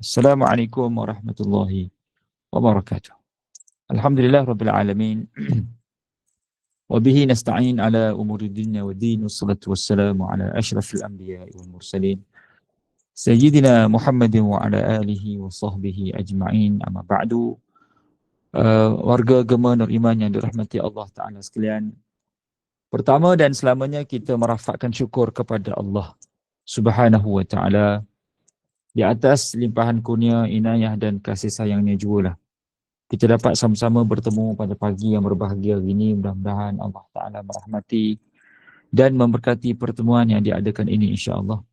السلام عليكم ورحمة الله وبركاته. الحمد لله رب العالمين. وبه نستعين على أمور الدين والدين والصلاة والسلام على أشرف الأنبياء والمرسلين. سيدنا محمد وعلى آله وصحبه أجمعين. أما بعد آه، warga gemar nur iman yang dirahmati Allah Ta'ala sekalian. Pertama dan selamanya kita merafakkan syukur kepada Allah Subhanahu wa ta'ala di atas limpahan kurnia, inayah dan kasih sayangnya juga lah kita dapat sama-sama bertemu pada pagi yang berbahagia ini. Mudah-mudahan Allah Ta'ala merahmati dan memberkati pertemuan yang diadakan ini insya-Allah.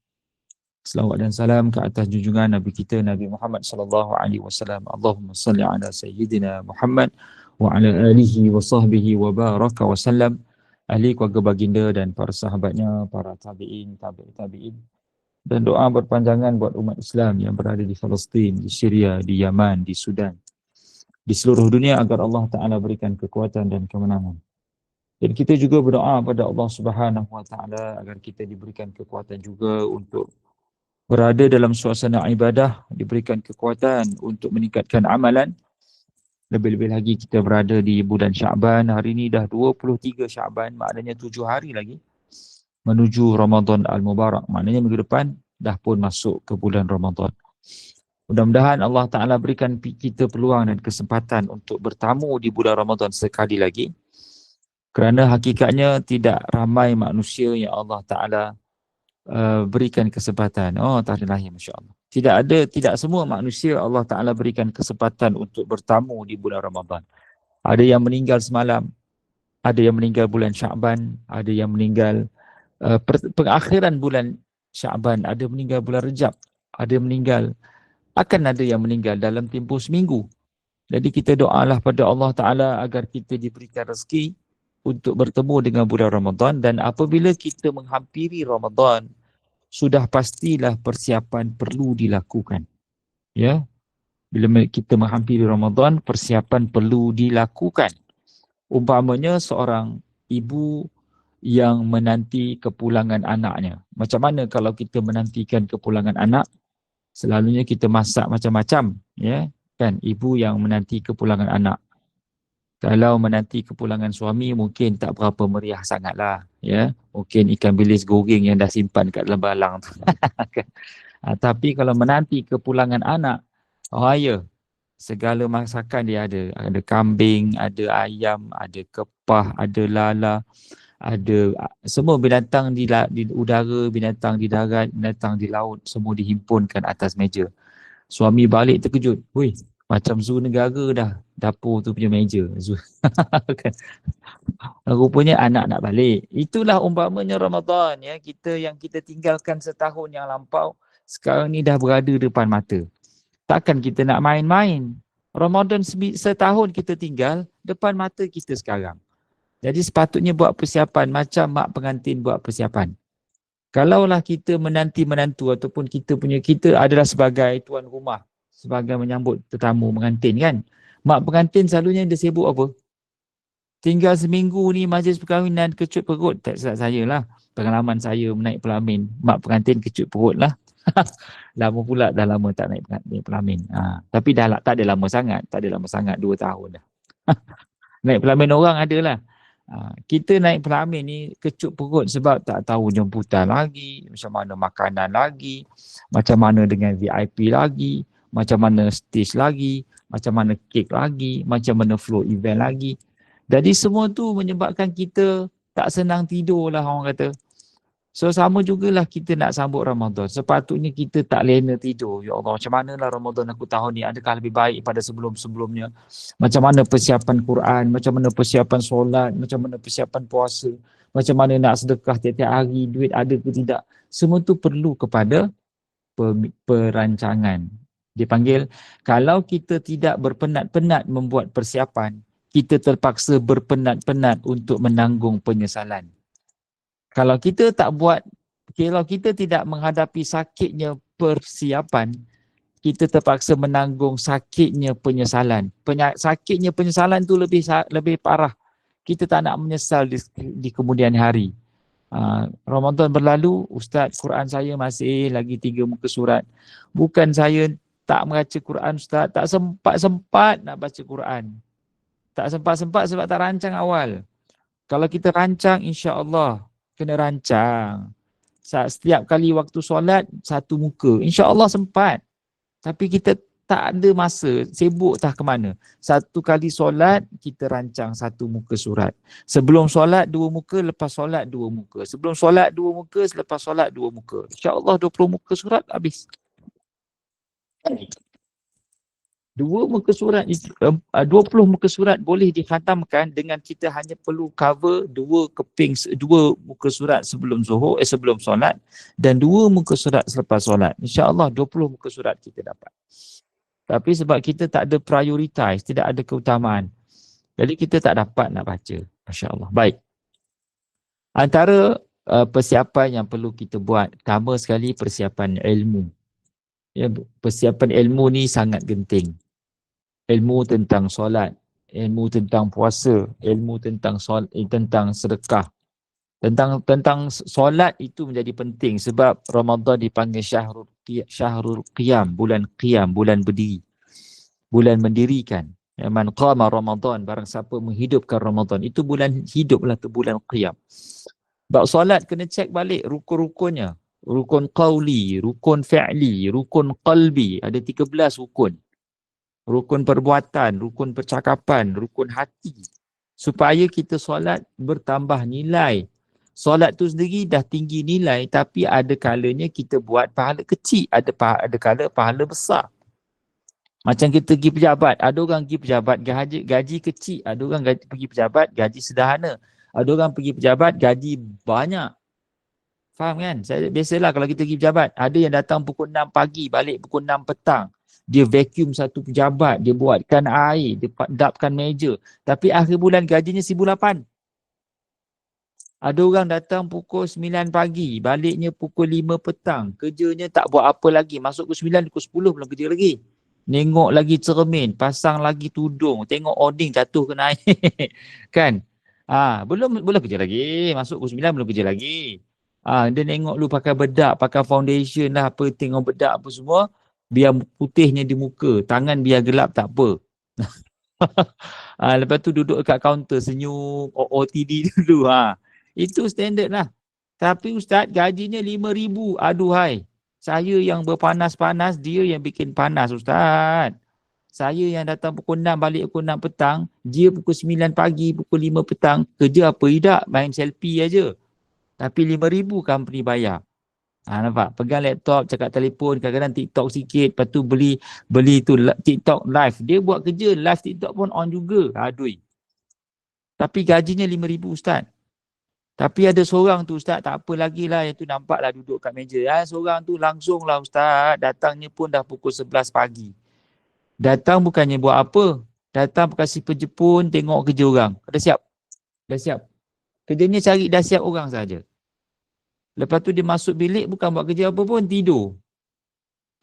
Selawat dan salam ke atas junjungan Nabi kita Nabi Muhammad sallallahu alaihi wasallam. Allahumma salli ala sayyidina Muhammad wa ala alihi wa sahbihi wa baraka wa sallam. Ahli keluarga baginda dan para sahabatnya, para tabi'in, tabi'in, tabi'in. Dan doa berpanjangan buat umat Islam yang berada di Palestin, di Syria, di Yaman, di Sudan, di seluruh dunia agar Allah Ta'ala berikan kekuatan dan kemenangan. Dan kita juga berdoa pada Allah Subhanahu Wa Ta'ala agar kita diberikan kekuatan juga untuk berada dalam suasana ibadah, diberikan kekuatan untuk meningkatkan amalan. Lebih-lebih lagi kita berada di bulan Syaban. Hari ini dah 23 Syaban, maknanya 7 hari lagi menuju Ramadan Al-Mubarak. Maknanya minggu depan dah pun masuk ke bulan Ramadan. Mudah-mudahan Allah Ta'ala berikan kita peluang dan kesempatan untuk bertamu di bulan Ramadan sekali lagi. Kerana hakikatnya tidak ramai manusia yang Allah Ta'ala uh, berikan kesempatan. Oh, tahun lahir, Masya Allah. Tidak ada, tidak semua manusia Allah Ta'ala berikan kesempatan untuk bertamu di bulan Ramadan. Ada yang meninggal semalam, ada yang meninggal bulan Syaban, ada yang meninggal uh, pengakhiran bulan Syaban, ada meninggal bulan Rejab, ada meninggal akan ada yang meninggal dalam tempoh seminggu. Jadi kita doalah pada Allah Ta'ala agar kita diberikan rezeki untuk bertemu dengan bulan Ramadan dan apabila kita menghampiri Ramadan, sudah pastilah persiapan perlu dilakukan. Ya, Bila kita menghampiri Ramadan, persiapan perlu dilakukan. Umpamanya seorang ibu yang menanti kepulangan anaknya. Macam mana kalau kita menantikan kepulangan anak? selalunya kita masak macam-macam ya kan ibu yang menanti kepulangan anak kalau menanti kepulangan suami mungkin tak berapa meriah sangatlah ya mungkin ikan bilis goreng yang dah simpan kat dalam balang tu kan? ha, tapi kalau menanti kepulangan anak oh ya segala masakan dia ada ada kambing ada ayam ada kepah ada lala ada semua binatang di, di udara, binatang di darat, binatang di laut semua dihimpunkan atas meja. Suami balik terkejut. Wih, macam zoo negara dah dapur tu punya meja. Zoo. Rupanya anak nak balik. Itulah umpamanya Ramadan ya. Kita yang kita tinggalkan setahun yang lampau sekarang ni dah berada depan mata. Takkan kita nak main-main. Ramadan setahun kita tinggal depan mata kita sekarang. Jadi sepatutnya buat persiapan macam mak pengantin buat persiapan. Kalaulah kita menanti menantu ataupun kita punya kita adalah sebagai tuan rumah sebagai menyambut tetamu pengantin kan. Mak pengantin selalunya dia sibuk apa? Tinggal seminggu ni majlis perkahwinan kecut perut. Tak salah saya lah. Pengalaman saya menaik pelamin. Mak pengantin kecut perut lah. lama pula dah lama tak naik, pelamin. Ha. Tapi dah tak ada lama sangat. Tak ada lama sangat. Dua tahun dah. naik pelamin orang ada lah. Ha, kita naik pelamin ni kecut perut sebab tak tahu jemputan lagi, macam mana makanan lagi, macam mana dengan VIP lagi, macam mana stage lagi, macam mana kek lagi, macam mana flow event lagi. Jadi semua tu menyebabkan kita tak senang tidur lah orang kata. So sama jugalah kita nak sambut Ramadan. Sepatutnya kita tak lena tidur. Ya Allah, macam mana lah Ramadan aku tahun ni? Adakah lebih baik pada sebelum-sebelumnya? Macam mana persiapan Quran? Macam mana persiapan solat? Macam mana persiapan puasa? Macam mana nak sedekah tiap-tiap hari? Duit ada ke tidak? Semua tu perlu kepada perancangan. Dia panggil, kalau kita tidak berpenat-penat membuat persiapan, kita terpaksa berpenat-penat untuk menanggung penyesalan kalau kita tak buat kalau kita tidak menghadapi sakitnya persiapan kita terpaksa menanggung sakitnya penyesalan Penya, sakitnya penyesalan tu lebih lebih parah kita tak nak menyesal di, di kemudian hari Uh, Ramadan berlalu, Ustaz Quran saya masih lagi tiga muka surat. Bukan saya tak membaca Quran Ustaz, tak sempat-sempat nak baca Quran. Tak sempat-sempat sebab tak rancang awal. Kalau kita rancang insya-Allah kena rancang. Setiap kali waktu solat satu muka. Insya-Allah sempat. Tapi kita tak ada masa, sibuk tak ke mana. Satu kali solat, kita rancang satu muka surat. Sebelum solat, dua muka. Lepas solat, dua muka. Sebelum solat, dua muka. Selepas solat, dua muka. InsyaAllah 20 muka surat habis. Dua muka surat, uh, dua puluh muka surat boleh dikhatamkan dengan kita hanya perlu cover dua keping, dua muka surat sebelum zuhur, eh sebelum solat dan dua muka surat selepas solat. InsyaAllah dua puluh muka surat kita dapat. Tapi sebab kita tak ada prioritize, tidak ada keutamaan. Jadi kita tak dapat nak baca. Masya Allah. Baik. Antara uh, persiapan yang perlu kita buat, pertama sekali persiapan ilmu. Ya, persiapan ilmu ni sangat genting ilmu tentang solat, ilmu tentang puasa, ilmu tentang sol, eh, tentang sedekah. Tentang tentang solat itu menjadi penting sebab Ramadan dipanggil syahrul syahrul qiyam, bulan qiyam, bulan berdiri. Bulan mendirikan. Ya, man qama Ramadan, barang siapa menghidupkan Ramadan, itu bulan hiduplah tu bulan qiyam. Bab solat kena cek balik rukun-rukunnya. Rukun qawli, rukun fi'li, rukun qalbi. Ada 13 rukun rukun perbuatan, rukun percakapan, rukun hati supaya kita solat bertambah nilai. Solat tu sendiri dah tinggi nilai tapi ada kalanya kita buat pahala kecil, ada pahala, ada kala pahala besar. Macam kita pergi pejabat, ada orang pergi pejabat gaji, gaji kecil, ada orang gaji, pergi pejabat gaji sederhana. Ada orang pergi pejabat gaji banyak. Faham kan? Saya biasalah kalau kita pergi pejabat, ada yang datang pukul 6 pagi, balik pukul 6 petang dia vacuum satu pejabat, dia buatkan air, dia dapkan meja. Tapi akhir bulan gajinya RM1,800. Ada orang datang pukul 9 pagi, baliknya pukul 5 petang. Kerjanya tak buat apa lagi. Masuk pukul 9, pukul 10 belum kerja lagi. Nengok lagi cermin, pasang lagi tudung, tengok ording jatuh kena air. kan? Ah, belum belum kerja lagi. Masuk pukul 9 belum kerja lagi. Ah, dia nengok lu pakai bedak, pakai foundation lah apa, tengok bedak apa semua biar putihnya di muka, tangan biar gelap tak apa. ha, lepas tu duduk dekat kaunter senyum OOTD dulu. Ha. Itu standard lah. Tapi Ustaz gajinya RM5,000. Aduhai. Saya yang berpanas-panas, dia yang bikin panas Ustaz. Saya yang datang pukul 6, balik pukul 6 petang. Dia pukul 9 pagi, pukul 5 petang. Kerja apa tidak? Main selfie aja. Tapi RM5,000 company bayar. Ha, nampak? Pegang laptop, cakap telefon, kadang-kadang TikTok sikit, lepas tu beli beli tu TikTok live. Dia buat kerja, live TikTok pun on juga. Aduh. Tapi gajinya RM5,000 Ustaz. Tapi ada seorang tu Ustaz, tak apa lagi lah yang tu nampak lah duduk kat meja. Ha, seorang tu langsung lah Ustaz, datangnya pun dah pukul 11 pagi. Datang bukannya buat apa. Datang kasih penjepun, tengok kerja orang. Dah siap? Dah siap? Kerjanya cari dah siap orang saja. Lepas tu dia masuk bilik bukan buat kerja apa pun, tidur.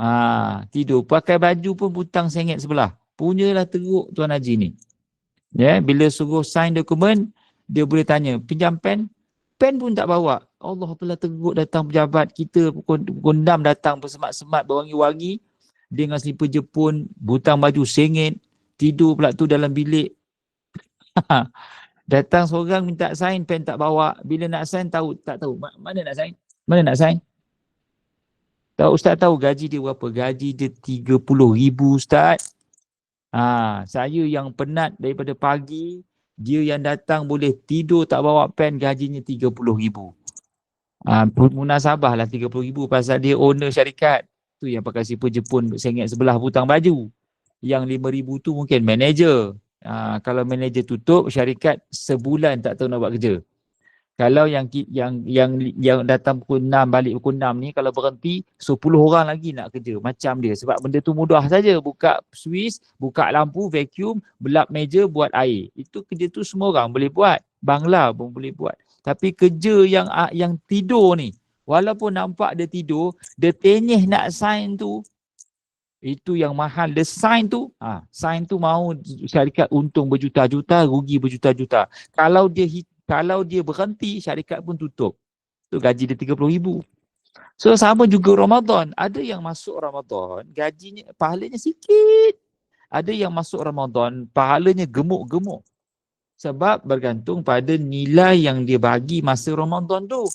Ha, tidur. Pakai baju pun butang sengit sebelah. Punyalah teruk Tuan Haji ni. Ya, yeah, bila suruh sign dokumen, dia boleh tanya, pinjam pen? Pen pun tak bawa. Allah telah teruk datang pejabat kita pukul, pukul 6 datang bersemat-semat berwangi-wangi. Dia dengan slipper Jepun, butang baju sengit, tidur pula tu dalam bilik. Datang seorang minta sign, pen tak bawa. Bila nak sign, tahu tak tahu. Mana nak sign? Mana nak sign? Tahu Ustaz tahu gaji dia berapa? Gaji dia RM30,000 Ustaz. Ha, saya yang penat daripada pagi, dia yang datang boleh tidur tak bawa pen, gajinya RM30,000. Ha, munasabah lah RM30,000 pasal dia owner syarikat. Tu yang pakai sipur Jepun sengit sebelah butang baju. Yang RM5,000 tu mungkin manager. Ha, kalau manager tutup syarikat sebulan tak tahu nak buat kerja. Kalau yang yang yang yang datang pukul 6 balik pukul 6 ni kalau berhenti 10 orang lagi nak kerja macam dia sebab benda tu mudah saja buka Swiss, buka lampu, vacuum, belap meja, buat air. Itu kerja tu semua orang boleh buat. Bangla pun boleh buat. Tapi kerja yang yang tidur ni walaupun nampak dia tidur, dia tenyih nak sign tu itu yang mahal the sign tu ha, sign tu mau syarikat untung berjuta-juta rugi berjuta-juta kalau dia kalau dia berhenti syarikat pun tutup Tu gaji dia RM30,000. So sama juga Ramadan. Ada yang masuk Ramadan, gajinya, pahalanya sikit. Ada yang masuk Ramadan, pahalanya gemuk-gemuk. Sebab bergantung pada nilai yang dia bagi masa Ramadan tu.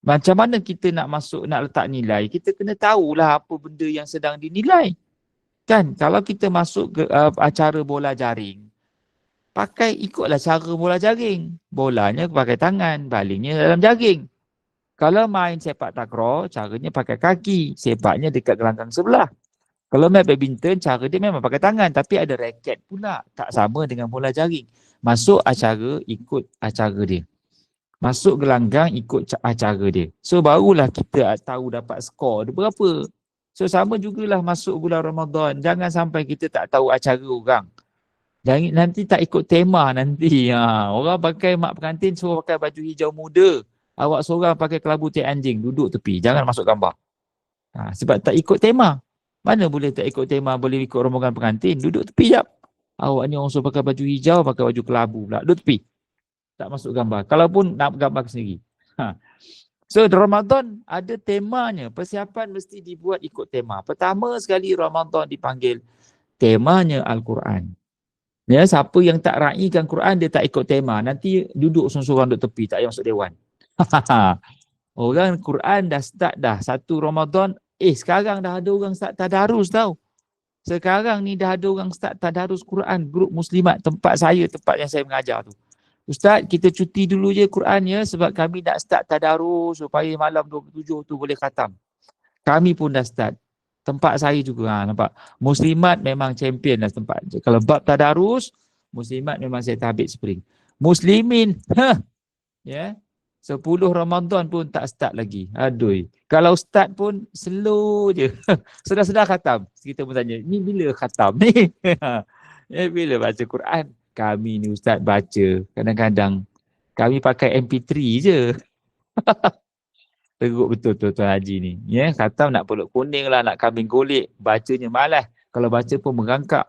Macam mana kita nak masuk, nak letak nilai, kita kena tahulah apa benda yang sedang dinilai. Kan, kalau kita masuk ke uh, acara bola jaring, pakai ikutlah cara bola jaring. Bolanya pakai tangan, balingnya dalam jaring. Kalau main sepak takraw, caranya pakai kaki, sepaknya dekat gelanggang sebelah. Kalau main badminton, cara dia memang pakai tangan tapi ada raket pula. Tak sama dengan bola jaring. Masuk acara, ikut acara dia. Masuk gelanggang, ikut acara dia. So barulah kita tahu dapat skor dia berapa. So sama jugalah masuk bulan Ramadan. Jangan sampai kita tak tahu acara orang. Jangan nanti tak ikut tema nanti. Ha. Orang pakai mak pengantin suruh pakai baju hijau muda awak seorang pakai kelabu tai anjing duduk tepi jangan masuk gambar ha, sebab tak ikut tema mana boleh tak ikut tema boleh ikut rombongan pengantin duduk tepi jap awak ni orang suruh pakai baju hijau pakai baju kelabu pula duduk tepi tak masuk gambar kalaupun nak gambar sendiri ha. so Ramadan ada temanya persiapan mesti dibuat ikut tema pertama sekali Ramadan dipanggil temanya Al-Quran Ya, siapa yang tak raikan Quran dia tak ikut tema. Nanti duduk seorang-seorang duduk tepi, tak payah masuk dewan. orang Quran dah start dah satu Ramadan. Eh sekarang dah ada orang start tadarus tau. Sekarang ni dah ada orang start tadarus Quran. Grup Muslimat tempat saya, tempat yang saya mengajar tu. Ustaz kita cuti dulu je Quran ya sebab kami nak start tadarus supaya malam 27 tu boleh khatam. Kami pun dah start. Tempat saya juga ha, nampak. Muslimat memang champion lah tempat. Kalau bab tadarus, Muslimat memang saya tabik spring. Muslimin, ha, ya, Sepuluh Ramadan pun tak start lagi. Aduh. Kalau start pun slow je. Sedar-sedar khatam. Kita pun tanya, ni bila khatam ni? eh, bila baca Quran? Kami ni ustaz baca. Kadang-kadang kami pakai MP3 je. Teruk betul tuan Haji ni. Ya, yeah, khatam nak peluk kuning lah, nak kambing golek. Bacanya malas. Kalau baca pun merangkak.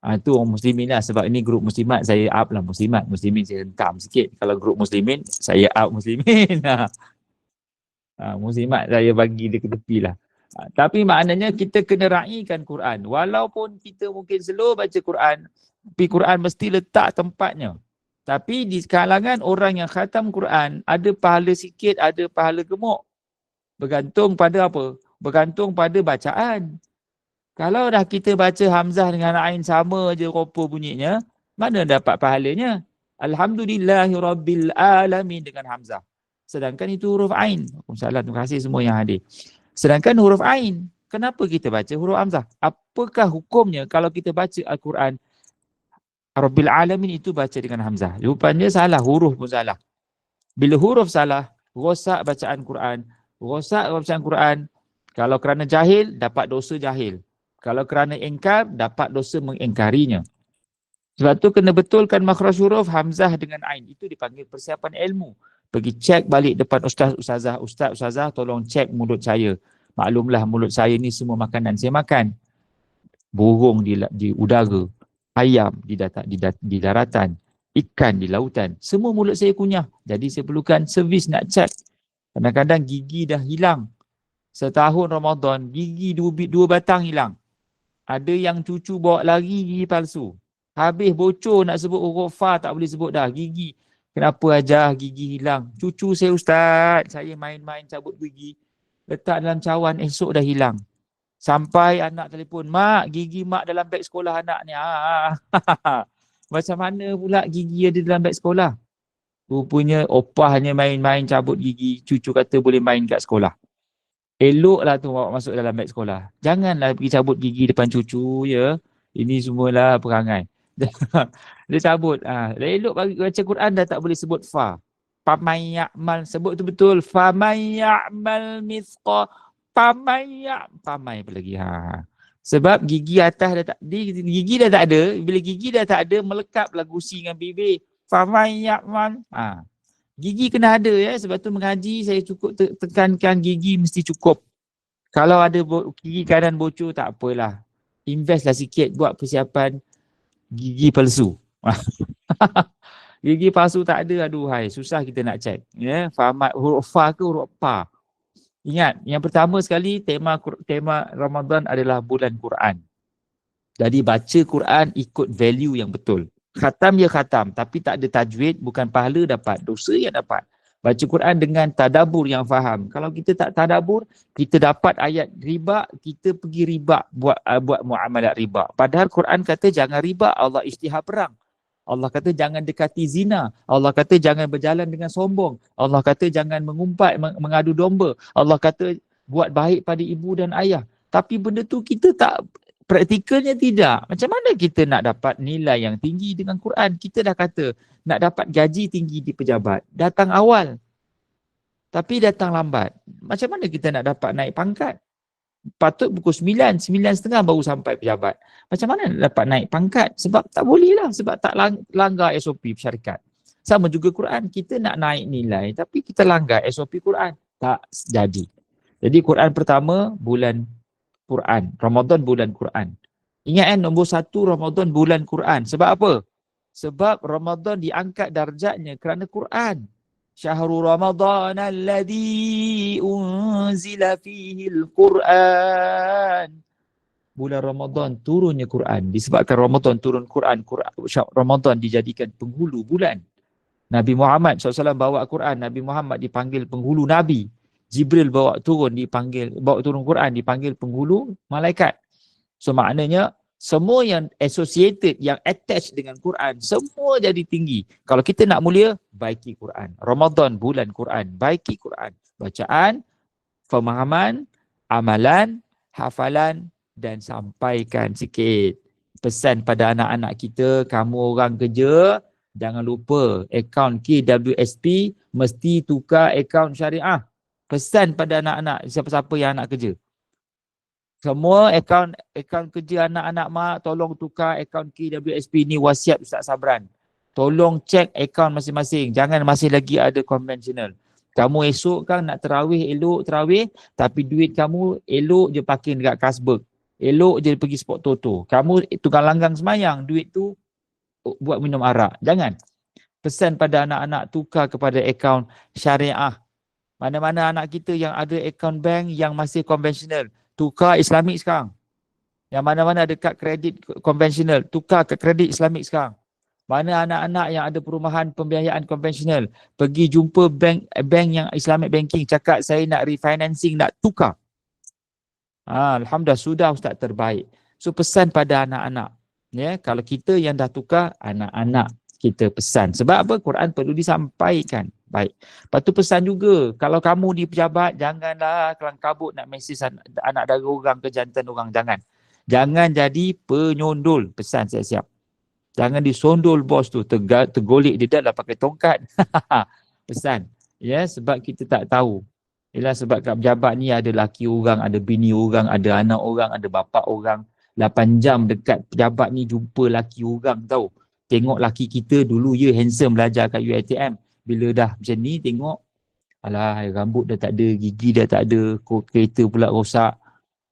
Ha, itu orang muslimin lah sebab ini grup muslimat saya up lah muslimat. Muslimin saya hentam sikit. Kalau grup muslimin saya up muslimin. ha, muslimat saya bagi dia ke tepi lah. Ha, tapi maknanya kita kena raikan Quran. Walaupun kita mungkin slow baca Quran. Tapi Quran mesti letak tempatnya. Tapi di kalangan orang yang khatam Quran ada pahala sikit, ada pahala gemuk. Bergantung pada apa? Bergantung pada bacaan. Kalau dah kita baca Hamzah dengan Ain sama je rupa bunyinya, mana dapat pahalanya? Alhamdulillahi Rabbil Alamin dengan Hamzah. Sedangkan itu huruf Ain. Salam, terima kasih semua yang hadir. Sedangkan huruf Ain, kenapa kita baca huruf Hamzah? Apakah hukumnya kalau kita baca Al-Quran Rabbil Alamin itu baca dengan Hamzah? Rupanya salah, huruf pun salah. Bila huruf salah, rosak bacaan Quran. Rosak bacaan Quran. Kalau kerana jahil, dapat dosa jahil. Kalau kerana engkar, dapat dosa mengengkarinya. Sebab tu kena betulkan makhraj huruf Hamzah dengan Ain. Itu dipanggil persiapan ilmu. Pergi cek balik depan ustaz ustazah. Ustaz ustazah tolong cek mulut saya. Maklumlah mulut saya ni semua makanan saya makan. Burung di, di udara. Ayam di, data, di, di daratan. Ikan di lautan. Semua mulut saya kunyah. Jadi saya perlukan servis nak cek. Kadang-kadang gigi dah hilang. Setahun Ramadan, gigi dua, dua batang hilang. Ada yang cucu bawa lari gigi palsu. Habis bocor nak sebut huruf fa tak boleh sebut dah. Gigi. Kenapa aja gigi hilang? Cucu saya ustaz. Saya main-main cabut gigi. Letak dalam cawan esok dah hilang. Sampai anak telefon. Mak gigi mak dalam beg sekolah anak ni. Ah. Macam mana pula gigi ada dalam beg sekolah? Rupanya opahnya main-main cabut gigi. Cucu kata boleh main kat sekolah. Eloklah tu bawa masuk dalam beg sekolah. Janganlah pergi cabut gigi depan cucu ya. Ini semualah perangai. Dia cabut. Ha. Elok bagi baca Quran dah tak boleh sebut fa. Famay ya'mal. Sebut tu betul. Famay ya'mal mithqa. Famay ya'mal. Famay apa lagi. Ha. Sebab gigi atas dah tak, gigi dah tak ada. Bila gigi dah tak ada, melekaplah gusi dengan bibir. Ya'mal. Ha. Gigi kena ada ya sebab tu mengaji saya cukup tekankan gigi mesti cukup. Kalau ada gigi kanan bocor tak apalah. Investlah sikit buat persiapan gigi palsu. Gigi palsu tak ada, aduhai, susah kita nak check. Ya, fahamat huruf fa ke huruf pa. Ingat, yang pertama sekali tema tema Ramadan adalah bulan Quran. Jadi baca Quran ikut value yang betul. Khatam ya khatam, tapi tak ada tajwid, bukan pahala dapat, dosa yang dapat. Baca Quran dengan tadabur yang faham. Kalau kita tak tadabur, kita dapat ayat riba, kita pergi riba buat uh, buat muamalat riba. Padahal Quran kata jangan riba, Allah isytihar perang. Allah kata jangan dekati zina. Allah kata jangan berjalan dengan sombong. Allah kata jangan mengumpat, mengadu domba. Allah kata buat baik pada ibu dan ayah. Tapi benda tu kita tak praktikalnya tidak. Macam mana kita nak dapat nilai yang tinggi dengan Quran? Kita dah kata nak dapat gaji tinggi di pejabat. Datang awal. Tapi datang lambat. Macam mana kita nak dapat naik pangkat? patut pukul 9, 9.30 baru sampai pejabat. Macam mana dapat naik pangkat? Sebab tak boleh lah. Sebab tak langgar SOP syarikat. Sama juga Quran. Kita nak naik nilai tapi kita langgar SOP Quran. Tak jadi. Jadi Quran pertama bulan Quran. Ramadan bulan Quran. Ingat kan nombor satu Ramadan bulan Quran. Sebab apa? Sebab Ramadan diangkat darjatnya kerana Quran. Syahrul Ramadan alladhi unzila fihi al-Quran. Bulan Ramadan turunnya Quran. Disebabkan Ramadan turun Quran, Quran Ramadan dijadikan penghulu bulan. Nabi Muhammad SAW bawa Quran. Nabi Muhammad dipanggil penghulu Nabi. Jibril bawa turun dipanggil bawa turun Quran dipanggil penghulu malaikat so maknanya semua yang associated, yang attached dengan Quran, semua jadi tinggi. Kalau kita nak mulia, baiki Quran. Ramadan, bulan Quran, baiki Quran. Bacaan, pemahaman, amalan, hafalan dan sampaikan sikit. Pesan pada anak-anak kita, kamu orang kerja, jangan lupa akaun KWSP mesti tukar akaun syariah. Pesan pada anak-anak, siapa-siapa yang anak kerja. Semua akaun akaun kerja anak-anak mak tolong tukar akaun KWSP ni wasiat Ustaz Sabran. Tolong cek akaun masing-masing. Jangan masih lagi ada konvensional. Kamu esok kan nak terawih elok terawih tapi duit kamu elok je pakai dekat Kasberg. Elok je pergi sport toto. Kamu tukar langgang semayang duit tu buat minum arak. Jangan. Pesan pada anak-anak tukar kepada akaun syariah. Mana-mana anak kita yang ada akaun bank yang masih konvensional tukar Islamik sekarang. Yang mana-mana ada kad kredit konvensional, tukar kad kredit Islamik sekarang. Mana anak-anak yang ada perumahan pembiayaan konvensional, pergi jumpa bank bank yang Islamic banking, cakap saya nak refinancing, nak tukar. Ha, Alhamdulillah sudah Ustaz terbaik. So pesan pada anak-anak. Ya, kalau kita yang dah tukar, anak-anak kita pesan. Sebab apa? Quran perlu disampaikan. Baik. Lepas tu pesan juga, kalau kamu di pejabat, janganlah kelang kabut nak mesej anak dara orang ke jantan orang. Jangan. Jangan jadi penyondol. Pesan saya siap. Jangan disondol bos tu. Tegak, tergolik dia dah pakai tongkat. pesan. Ya, sebab kita tak tahu. Ialah sebab kat pejabat ni ada laki orang, ada bini orang, ada anak orang, ada bapa orang. 8 jam dekat pejabat ni jumpa laki orang tahu. Tengok laki kita dulu ya handsome belajar kat UiTM bila dah macam ni tengok alah rambut dah tak ada, gigi dah tak ada, kereta pula rosak,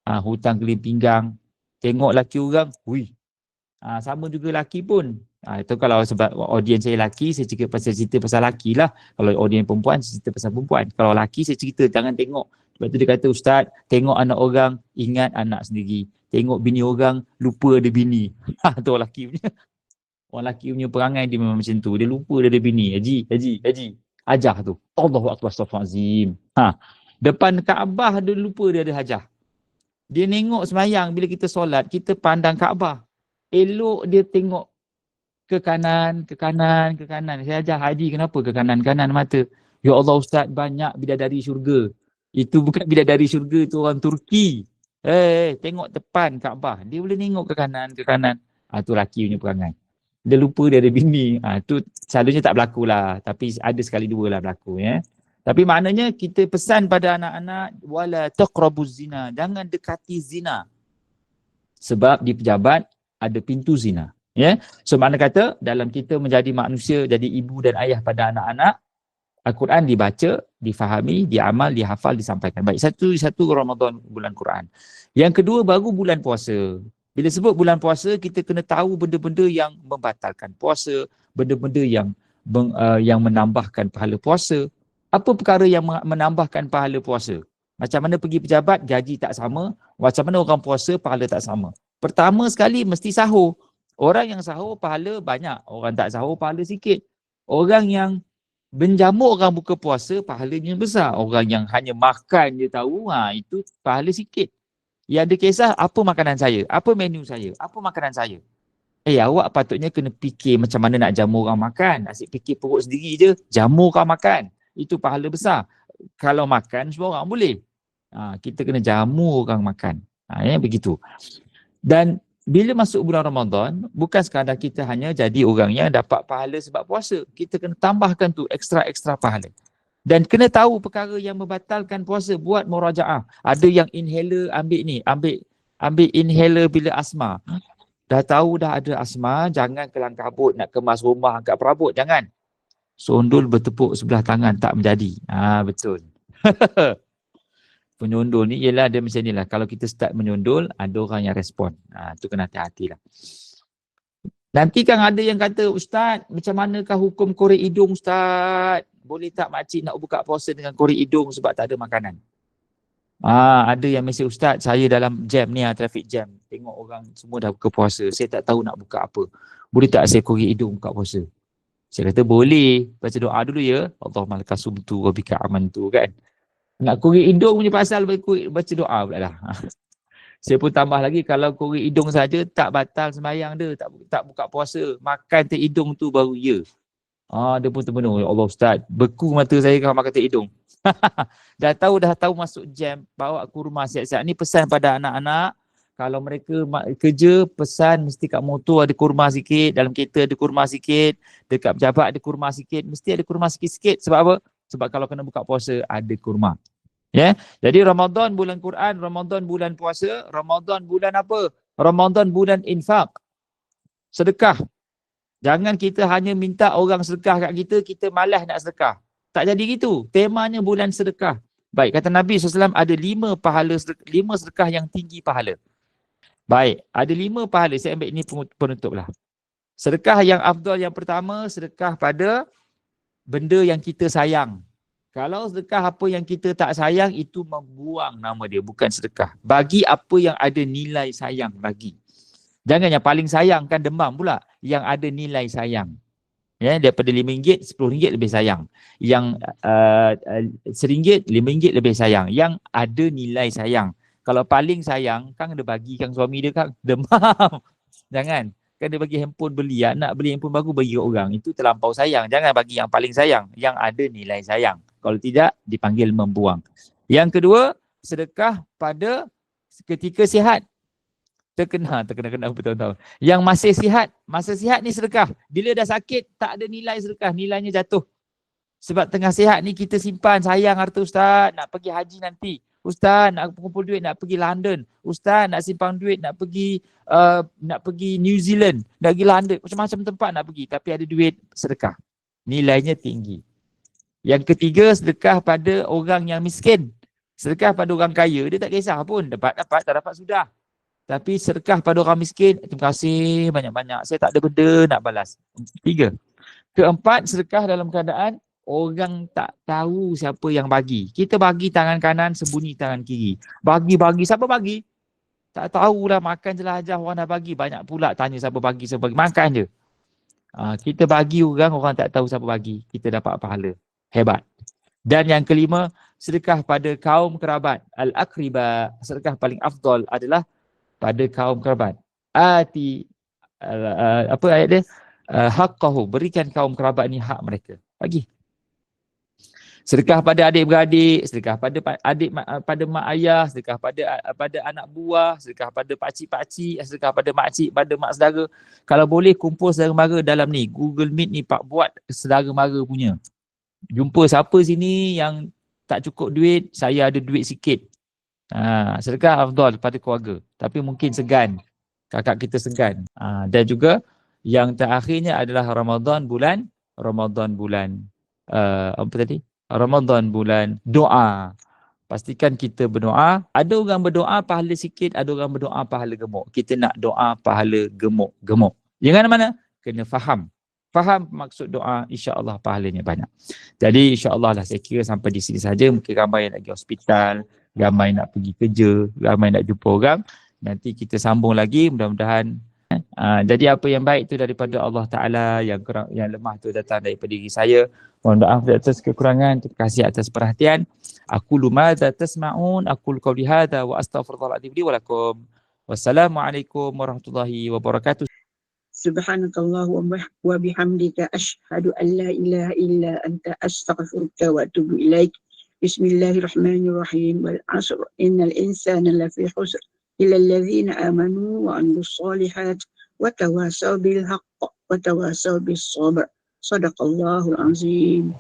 ha, hutang kelip pinggang. Tengok laki orang, hui. Ha, sama juga laki pun. Ha, itu kalau sebab audiens saya laki, saya cerita pasal cerita pasal laki lah. Kalau audiens perempuan, saya cerita pasal perempuan. Kalau laki, saya cerita jangan tengok. Sebab tu dia kata, Ustaz, tengok anak orang, ingat anak sendiri. Tengok bini orang, lupa ada bini. Ha, tu laki punya. Orang lelaki punya perangai dia memang macam tu. Dia lupa dia ada bini. Haji, haji, haji. Hajah tu. Allah Akbar Astaghfirullahaladzim. Ha. Depan Kaabah dia lupa dia ada hajah. Dia nengok semayang bila kita solat, kita pandang Kaabah. Elok dia tengok ke kanan, ke kanan, ke kanan. Saya ajar haji kenapa ke kanan-kanan mata. Ya Allah Ustaz banyak bidadari syurga. Itu bukan bidadari syurga tu orang Turki. Eh, hey, tengok depan Kaabah. Dia boleh tengok ke kanan, ke kanan. Ah tu laki punya perangai dia lupa dia ada bini. Ha, tu selalunya tak berlaku lah. Tapi ada sekali dua lah berlaku ya. Tapi maknanya kita pesan pada anak-anak wala taqrabuz zina. Jangan dekati zina. Sebab di pejabat ada pintu zina. Ya. So makna kata dalam kita menjadi manusia, jadi ibu dan ayah pada anak-anak, Al-Quran dibaca, difahami, diamal, dihafal, disampaikan. Baik, satu satu Ramadan bulan Quran. Yang kedua baru bulan puasa. Bila sebut bulan puasa, kita kena tahu benda-benda yang membatalkan puasa, benda-benda yang uh, yang menambahkan pahala puasa. Apa perkara yang menambahkan pahala puasa? Macam mana pergi pejabat, gaji tak sama. Macam mana orang puasa, pahala tak sama. Pertama sekali, mesti sahur. Orang yang sahur, pahala banyak. Orang tak sahur, pahala sikit. Orang yang menjamuk orang buka puasa, pahalanya besar. Orang yang hanya makan je tahu, ha, itu pahala sikit. Yang ada kisah, apa makanan saya? Apa menu saya? Apa makanan saya? Eh awak patutnya kena fikir macam mana nak jamu orang makan. Asyik fikir perut sendiri je, jamu orang makan. Itu pahala besar. Kalau makan semua orang boleh. Ha, kita kena jamu orang makan. Ha, ya, begitu. Dan bila masuk bulan Ramadan, bukan sekadar kita hanya jadi orang yang dapat pahala sebab puasa. Kita kena tambahkan tu ekstra-ekstra pahala. Dan kena tahu perkara yang membatalkan puasa, buat murajaah. Ada yang inhaler ambil ni, ambil ambil inhaler bila asma. Dah tahu dah ada asma, jangan kelang kabut nak kemas rumah angkat perabot, jangan. Sondul bertepuk sebelah tangan tak menjadi. Ah ha, betul. Penyundul ni ialah dia macam ni lah. Kalau kita start menyundul, ada orang yang respon. Ha, tu kena hati-hati lah. Nanti kan ada yang kata, Ustaz, macam manakah hukum korek hidung Ustaz? Boleh tak makcik nak buka puasa dengan korek hidung sebab tak ada makanan? Ah, ada yang mesej ustaz, saya dalam jam ni ah traffic jam. Tengok orang semua dah buka puasa. Saya tak tahu nak buka apa. Boleh tak saya korek hidung buka puasa? Saya kata boleh. Baca doa dulu ya. Allahumma lakasumtu wa bika amantu kan. Nak korek hidung punya pasal baca doa pula lah. saya pun tambah lagi kalau korek hidung saja tak batal sembahyang dia, tak tak buka puasa. Makan teh hidung tu baru ya. Ah, dia pun terpenuh. Ya Allah Ustaz, beku mata saya kalau makan teh hidung. dah tahu dah tahu masuk jam. Bawa kurma siap-siap. Ni pesan pada anak-anak. Kalau mereka kerja pesan mesti kat motor ada kurma sikit. Dalam kereta ada kurma sikit. Dekat pejabat ada kurma sikit. Mesti ada kurma sikit-sikit. Sebab apa? Sebab kalau kena buka puasa ada kurma. Ya? Yeah? jadi Ramadan bulan Quran Ramadan bulan puasa. Ramadan bulan apa? Ramadan bulan infak. Sedekah jangan kita hanya minta orang sedekah kat kita kita malas nak sedekah tak jadi gitu. Temanya bulan sedekah. Baik, kata Nabi SAW ada lima pahala, lima sedekah yang tinggi pahala. Baik, ada lima pahala. Saya ambil ini penutup lah. Sedekah yang afdal yang pertama, sedekah pada benda yang kita sayang. Kalau sedekah apa yang kita tak sayang, itu membuang nama dia. Bukan sedekah. Bagi apa yang ada nilai sayang bagi. Jangan yang paling sayang kan demam pula. Yang ada nilai sayang. Ya daripada RM5 RM10 lebih sayang. Yang uh, uh, RM1 RM5 lebih sayang. Yang ada nilai sayang. Kalau paling sayang kan dia bagi kan suami dia kan? Demam. Jangan. Kan dia bagi handphone beli. Ya, nak beli handphone baru bagi orang. Itu terlampau sayang. Jangan bagi yang paling sayang. Yang ada nilai sayang. Kalau tidak dipanggil membuang. Yang kedua sedekah pada ketika sihat terkena terkena-kena bertahun-tahun. Yang masih sihat, masa sihat ni sedekah. Bila dah sakit, tak ada nilai sedekah, nilainya jatuh. Sebab tengah sihat ni kita simpan sayang harta ustaz, nak pergi haji nanti. Ustaz nak kumpul duit nak pergi London. Ustaz nak simpan duit nak pergi uh, nak pergi New Zealand, nak pergi London, macam-macam tempat nak pergi tapi ada duit sedekah. Nilainya tinggi. Yang ketiga sedekah pada orang yang miskin. Sedekah pada orang kaya dia tak kisah pun dapat dapat tak dapat sudah. Tapi sedekah pada orang miskin, terima kasih banyak-banyak. Saya tak ada benda nak balas. Tiga. Keempat, sedekah dalam keadaan orang tak tahu siapa yang bagi. Kita bagi tangan kanan, sembunyi tangan kiri. Bagi-bagi, siapa bagi? Tak tahulah makan jelajah orang dah bagi. Banyak pula tanya siapa bagi, siapa bagi. Makan je. Ha, kita bagi orang, orang tak tahu siapa bagi. Kita dapat pahala. Hebat. Dan yang kelima, sedekah pada kaum kerabat. Al-Akriba, sedekah paling afdol adalah pada kaum kerabat. Ati uh, apa ayat dia? Uh, haqqahu berikan kaum kerabat ni hak mereka. Bagi. Sedekah pada adik-beradik, sedekah pada adik pada mak ayah, sedekah pada pada anak buah, sedekah pada pak cik pak cik, sedekah pada mak cik, pada mak saudara. Kalau boleh kumpul saudara mara dalam ni, Google Meet ni pak buat saudara mara punya. Jumpa siapa sini yang tak cukup duit, saya ada duit sikit. Ha, sedekah afdal pada keluarga. Tapi mungkin segan. Kakak kita segan. Ha, dan juga yang terakhirnya adalah Ramadan bulan Ramadan bulan uh, apa tadi? Ramadan bulan doa. Pastikan kita berdoa. Ada orang berdoa pahala sikit, ada orang berdoa pahala gemuk. Kita nak doa pahala gemuk, gemuk. Jangan mana? Kena faham. faham maksud doa, insya-Allah pahalanya banyak. Jadi insya-Allah lah saya kira sampai di sini saja mungkin ramai yang pergi hospital, ramai nak pergi kerja, ramai nak jumpa orang. Nanti kita sambung lagi mudah-mudahan Uh, jadi apa yang baik tu daripada Allah Taala yang kurang, yang lemah tu datang daripada diri saya. Mohon maaf atas kekurangan. Terima kasih atas perhatian. Aku lumadza tasma'un. Aku qauli hadza wa astaghfirullahaladzim li wa lakum. Wassalamualaikum warahmatullahi wabarakatuh. Subhanakallah wa bihamdika ashhadu an la ilaha illa anta astaghfiruka wa atubu بسم الله الرحمن الرحيم. والعصر إن الإنسان لفي خسر إلا الذين آمنوا وعملوا الصالحات وتواصوا بالحق وتواصوا بالصبر. صدق الله العظيم.